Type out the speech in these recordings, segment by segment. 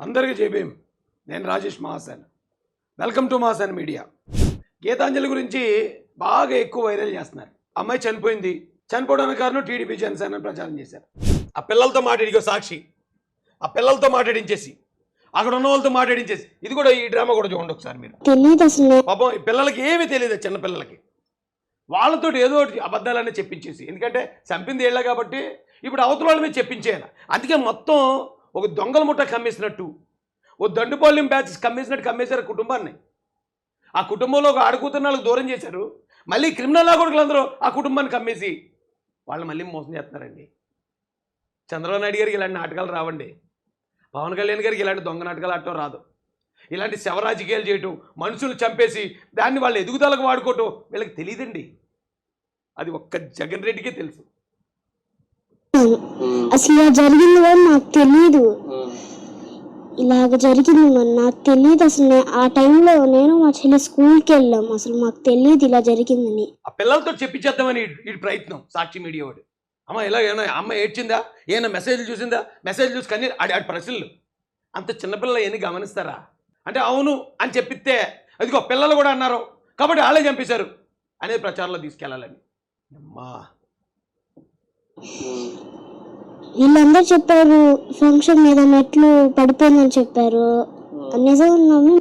అందరికీ జేబీఎం నేను Rajesh Mahasen. Welcome to Mahasen media. Geetanjali గురించి బాగా ఎక్కువ వైరల్ చేస్తున్నారు. అమ్మాయి చనిపోయింది. చనిపోవడానికి కారణం టీడీపీ జనసేన అని ప్రచారం చేశారు. ఆ పిల్లలతో మాట్లాడిగో సాక్షి. ఆ పిల్లలతో మాట్లాడించేసి. అక్కడ ఉన్న వాళ్ళతో మాట్లాడించేసి. ఇది కూడా ఈ డ్రామా కూడా చూడండి ఒకసారి మీరు. పాపం ఈ పిల్లలకి ఏమీ తెలియదు చిన్న పిల్లలకి. వాళ్ళతో ఏదో ఒకటి అబద్ధాలన్నీ చెప్పించేసి. ఎందుకంటే చంపింది ఏళ్ళ కాబట్టి ఇప్పుడు అవతల వాళ్ళ మీద చెప్పించేయాలి. అందుకే మొత్తం ఒక దొంగల ముఠ కమ్మేసినట్టు ఓ దండుపాలెం బ్యాచ్ కమ్మేసినట్టు కమ్మేశారు కుటుంబాన్ని. ఆ కుటుంబంలో ఒక ఆడుకూతున్న దూరం చేశారు. మళ్ళీ క్రిమినల్ కొడుకులందరూ ఆ కుటుంబాన్ని కమ్మేసి వాళ్ళు మళ్ళీ మోసం చేస్తున్నారండి. చంద్రబాబు నాయుడు గారికి ఇలాంటి నాటకాలు రావండి. పవన్ కళ్యాణ్ గారికి ఇలాంటి దొంగ నాటకాలు ఆడటం రాదు. ఇలాంటి శవరాజకీయాలు చేయటం మనుషులు చంపేసి దాన్ని వాళ్ళ ఎదుగుదలకు వాడుకోవటం వీళ్ళకి తెలియదండి అది ఒక్క జగన్ రెడ్డికే తెలుసు. అసలు ఇలా జరిగింది కూడా నాకు తెలియదు ఇలాగ జరిగింది మరి నాకు తెలియదు అసలు ఆ టైంలో నేను మా చెల్లి స్కూల్కి వెళ్ళాం. అసలు మాకు తెలియదు ఇలా జరిగిందని. ఆ పిల్లలతో చెప్పించేద్దామని ఈ- ప్రయత్నం సాక్షి మీడియా వాడు. అమ్మ ఇలా ఏమైనా అమ్మ ఏడ్చిందా? ఏమైనా మెసేజ్లు చూసిందా? మెసేజ్ చూసి కన్నీ ఆడి ఆడి ప్రశ్నలు. అంత చిన్నపిల్లలు ఎన్ని గమనిస్తారా? అంటే అవును అని చెప్పితే అదిగో పిల్లలు కూడా అన్నారు. కాబట్టి వాళ్ళే చంపేశారు. అనేది ప్రచారంలో తీసుకెళ్ళాలని. అమ్మా. వీళ్ళందరూ చెప్పారు ఫంక్షన్ మీద మెట్లు పడిపోయిందని చెప్పారు. నిజం నమ్మి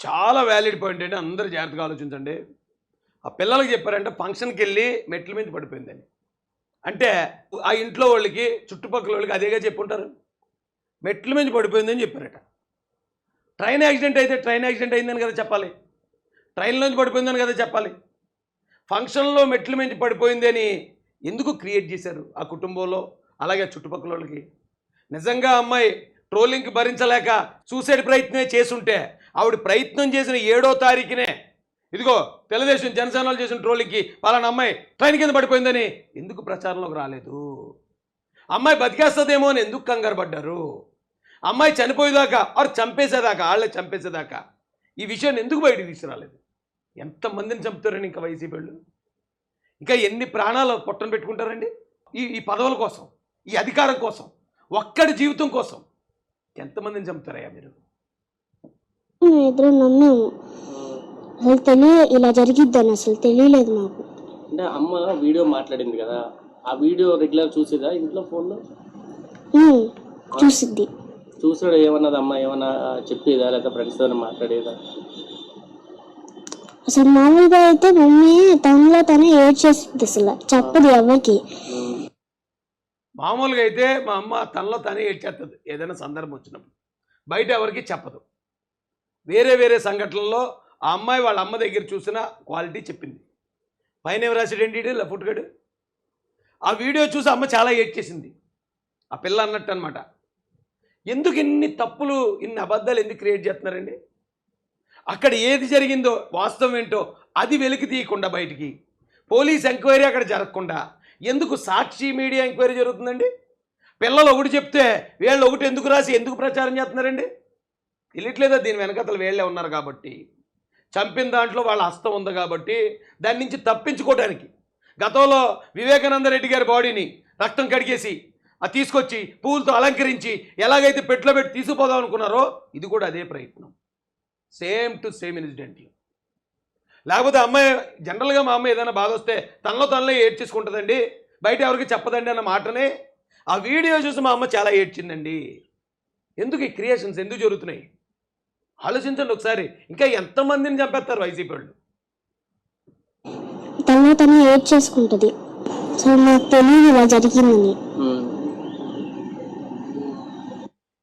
చాలా వ్యాలిడ్ పాయింట్ అండి అందరూ జాగ్రత్తగా ఆలోచించండి. ఆ పిల్లలకి చెప్పారంటే ఫంక్షన్కి వెళ్ళి మెట్ల మీద పడిపోయిందని. అంటే ఆ ఇంట్లో వాళ్ళకి చుట్టుపక్కల వాళ్ళకి అదేగా చెప్పుంటారు. మెట్ల మీద పడిపోయిందని చెప్పారట. ట్రైన్ యాక్సిడెంట్ అయితే ట్రైన్ యాక్సిడెంట్ అయిందని కదా చెప్పాలి. ట్రైన్లోంచి పడిపోయిందని కదా చెప్పాలి. ఫంక్షన్లో మెట్ల మీద పడిపోయింది అని ఎందుకు క్రియేట్ చేశారు ఆ కుటుంబంలో? అలాగే చుట్టుపక్కల వాళ్ళకి నిజంగా అమ్మాయి ట్రోలింగ్కి భరించలేక సూసైడ్ ప్రయత్నమే చేసుంటే ఆవిడ ప్రయత్నం చేసిన ఏడో తారీఖునే ఇదిగో తెలుగుదేశం జనసేనలు చేసిన ట్రోలింగ్కి పలానా అమ్మాయి ట్రైన్ కింద పడిపోయిందని ఎందుకు ప్రచారంలోకి రాలేదు? అమ్మాయి బతికేస్తుందేమో అని ఎందుకు కంగారు పడ్డారు? అమ్మాయి చనిపోయేదాకా ఆరు చంపేసేదాకా వాళ్ళే చంపేసేదాకా ఈ విషయాన్ని ఎందుకు బయటకు తీసుకురాలేదు? ఎంతమందిని చంపుతారని ఇంకా వైసీపీ వాళ్ళు? ఇంకా ఎన్ని ప్రాణాలు పొట్టన పెట్టుకుంటారండి? ఈ ఈ పదవుల కోసం ఈ అధికారం కోసం ఒక్కడి జీవితం కోసం. ఎంతమందిని చంపుతారయ్యా మీరు? ఇద్దరు నమ్మాము. అసలు తెలియ ఇలా జరిగిద్దని అసలు తెలియలేదు మాకు. అంటే అమ్మ వీడియో మాట్లాడింది కదా ఆ వీడియో రెగ్యులర్ చూసేదా ఇంట్లో ఫోన్లో? చూసిద్ది. చూసాడు ఏమన్నది అమ్మ? ఏమన్నా చెప్పేదా? లేకపోతే ఫ్రెండ్స్తో మాట్లాడేదా? అసలు మామూలుగా అయితే మమ్మీ తనలో తనే ఏడ్చేస్తుంది అసలు. చెప్పదు ఎవరికి. మామూలుగా అయితే మా అమ్మ తనలో తనే ఏడ్చేస్తుంది ఏదైనా సందర్భం వచ్చినప్పుడు. బయట ఎవరికి చెప్పదు. వేరే వేరే సంఘటనల్లో ఆ అమ్మాయి వాళ్ళ అమ్మ దగ్గర చూసిన క్వాలిటీ చెప్పింది. పైన ఎవరు రాసాడేంటి లఫుట్ గడు ఆ వీడియో చూసి అమ్మ చాలా ఏడ్చేసింది ఆ పిల్ల అన్నట్టు అనమాట ఎందుకు ఇన్ని తప్పులు ఇన్ని అబద్ధాలు ఎందుకు క్రియేట్ చేస్తున్నారండి? అక్కడ ఏది జరిగిందో వాస్తవం ఏంటో అది వెలికి తీయకుండా బయటికి. పోలీస్ ఎంక్వైరీ అక్కడ జరగకుండా. ఎందుకు సాక్షి మీడియా ఎంక్వైరీ జరుగుతుందండి? పిల్లలు ఒకటి చెప్తే వీళ్ళు ఒకటి ఎందుకు రాసి ఎందుకు ప్రచారం చేస్తున్నారండి? తెలియట్లేదా? దీని వెనకతలు వీళ్ళే ఉన్నారు కాబట్టి. చంపిన దాంట్లో వాళ్ళ హస్తం ఉంది కాబట్టి దాని నుంచి తప్పించుకోవడానికి గతంలో వివేకానంద రెడ్డి గారి బాడీని రక్తం కడిగేసి అది తీసుకొచ్చి పూలతో అలంకరించి ఎలాగైతే పెట్లో పెట్టి తీసుకుపోదాం అనుకున్నారో ఇది కూడా అదే ప్రయత్నం. సేమ్ టు సేమ్ ఇన్సిడెంట్లు లేకపోతే అమ్మాయి జనరల్గా మా అమ్మాయి ఏదైనా బాధ వస్తే తనలో తనలో ఏడ్చేసుకుంటుందండి బయట ఎవరికి చెప్పదండి అన్న మాటనే ఆ వీడియో చూసి మా అమ్మ చాలా ఏడ్చిందండి. ఎందుకు ఈ క్రియేషన్స్ ఎందుకు జరుగుతున్నాయి? ఆలోచించండి ఒకసారి ఇంకా ఎంతమందిని చంపేస్తారు వైసీపీ వాళ్ళు? తనలో తనే ఏడ్చేసుకుంటుంది. అసలు నాకు తెలియదు ఇలా జరిగిందని.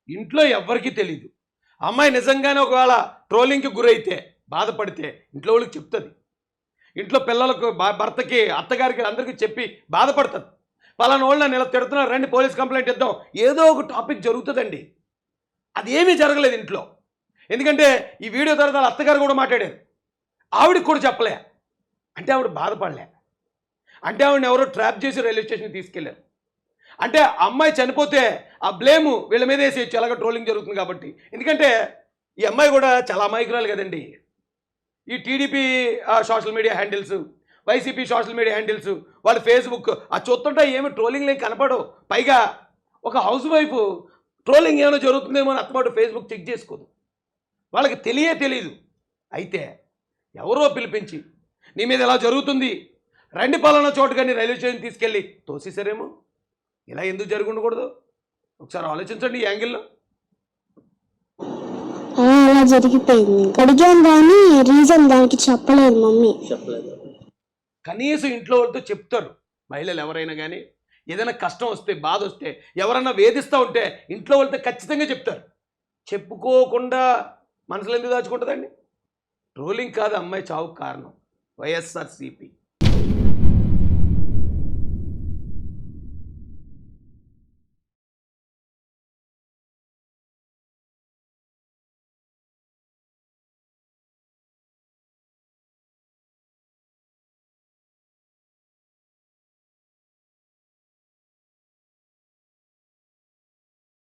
ఇంట్లో ఎవ్వరికీ తెలియదు అమ్మాయి నిజంగానే ఒకవేళ ట్రోలింగ్కి గురైతే బాధపడితే ఇంట్లో వాళ్ళకి చెప్తుంది. ఇంట్లో పిల్లలకు భర్తకి అత్తగారికి అందరికీ చెప్పి బాధపడుతుంది. పలానా వాళ్ళు నన్ను ఇలా తిడుతున్నారు రండి పోలీస్ కంప్లైంట్ ఇద్దాం. ఏదో ఒక టాపిక్ జరుగుతుందండి. అది ఏమీ జరగలేదు ఇంట్లో. ఎందుకంటే ఈ వీడియో తర్వాత వాళ్ళ అత్తగారు కూడా మాట్లాడారు. ఆవిడకి కూడా చెప్పలే. అంటే ఆవిడ బాధపడలే. అంటే ఆవిడని ఎవరో ట్రాప్ చేసి రైల్వే స్టేషన్కి తీసుకెళ్ళారు అంటే అమ్మాయి చనిపోతే ఆ బ్లేము వీళ్ళ మీద వేసేయచ్చు. ఎలాగ ట్రోలింగ్ జరుగుతుంది కాబట్టి. ఎందుకంటే ఈ అమ్మాయి కూడా చాలా అమాయకురాలు కదండి. ఈ TDP social media handles YCP social media handles వాళ్ళ ఫేస్బుక్ ఆ చూస్తుంటే ఏమి ట్రోలింగ్ లేక కనపడవు. పైగా ఒక హౌస్ వైఫ్ ట్రోలింగ్ ఏమైనా జరుగుతుందేమో అని అత్తమాట ఫేస్బుక్ చెక్ చేసుకోదు. వాళ్ళకి తెలియే తెలియదు అయితే ఎవరో పిలిపించి నీ మీద ఎలా జరుగుతుంది? రండి పలానా చోటు కానీ రైల్వే స్టేషన్ తీసుకెళ్ళి. తోసేసారేమో ఇలా ఎందుకు జరగకూడదు ఒకసారి ఆలోచించండి ఈ యాంగిల్లో. అలా జరిగిపోయింది. అడిగాను కానీ రీజన్ దానికి చెప్పలేదు మమ్మీ. చెప్పలేదు. కనీసం ఇంట్లో వాళ్ళతో చెప్తారు. మహిళలు ఎవరైనా కానీ ఏదైనా కష్టం వస్తే బాధ వస్తే ఎవరన్నా వేధిస్తూ ఉంటే ఇంట్లో వాళ్ళతో ఖచ్చితంగా చెప్తారు. చెప్పుకోకుండా మనసులో ఎందుకు దాచుకుంటుందండి? ట్రోలింగ్ కాదు అమ్మాయి చావుకు కారణం. వైఎస్ఆర్సీపీ.